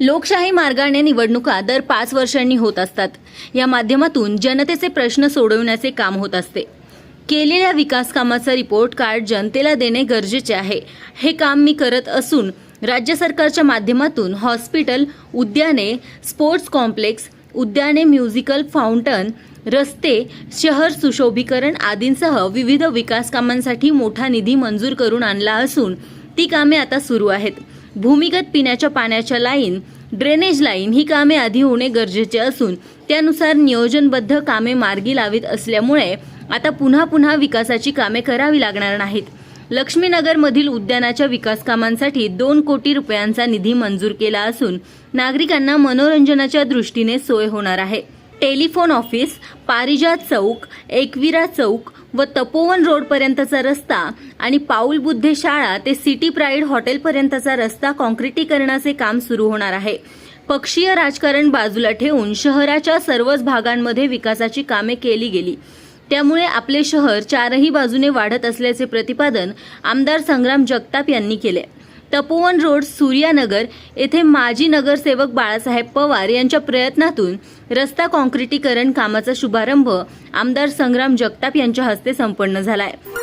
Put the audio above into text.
लोकशाही मार्गाने निवडणुका दर पाच वर्षांनी होत असतात. या माध्यमातून जनतेचे प्रश्न सोडवण्याचे काम होत असते. केलेल्या विकास कामाचा रिपोर्ट कार्ड जनतेला देणे गरजेचे आहे. हे काम मी करत असून राज्य सरकारच्या माध्यमातून हॉस्पिटल उद्याने स्पोर्ट्स कॉम्प्लेक्स उद्याने म्युझिकल फाउंटन रस्ते शहर सुशोभीकरण आदींसह विविध विकास कामांसाठी मोठा निधी मंजूर करून आणला असून ती कामे आता सुरू आहेत. भूमिगत पिण्याच्या पाण्याच्या लाईन ड्रेनेज लाईन ही कामे आधी होणे गरजेचे असून त्यानुसार नियोजनबद्ध कामे मार्गी लावित असल्यामुळे आता पुन्हा पुन्हा विकासाची कामे करावी लागणार नाहीत. लक्ष्मीनगरमधील उद्यानाच्या विकास कामांसाठी दोन कोटी रुपयांचा निधी मंजूर केला असून नागरिकांना मनोरंजनाच्या दृष्टीने सोय होणार आहे. टेलिफोन ऑफिस पारिजात चौक एकविरा चौक व तपोवन रोडपर्यंतचा रस्ता आणि पाऊल बुद्धे शाळा ते सिटी प्राईड हॉटेलपर्यंतचा रस्ता कॉन्क्रिटीकरणाचे काम सुरू होणार आहे. पक्षीय राजकारण बाजूला ठेवून शहराच्या सर्वच भागांमध्ये विकासाची कामे केली गेली. त्यामुळे आपले शहर चारही बाजूने वाढत असल्याचे प्रतिपादन आमदार संग्राम जगताप यांनी केले. तपोवन रोड सूर्यानगर येथे माजी नगरसेवक बाळासाहेब पवार यांच्या प्रयत्नातून रस्ता कॉन्क्रिटीकरण कामाचा शुभारंभ आमदार संग्राम जगताप यांच्या हस्ते संपन्न झाला आहे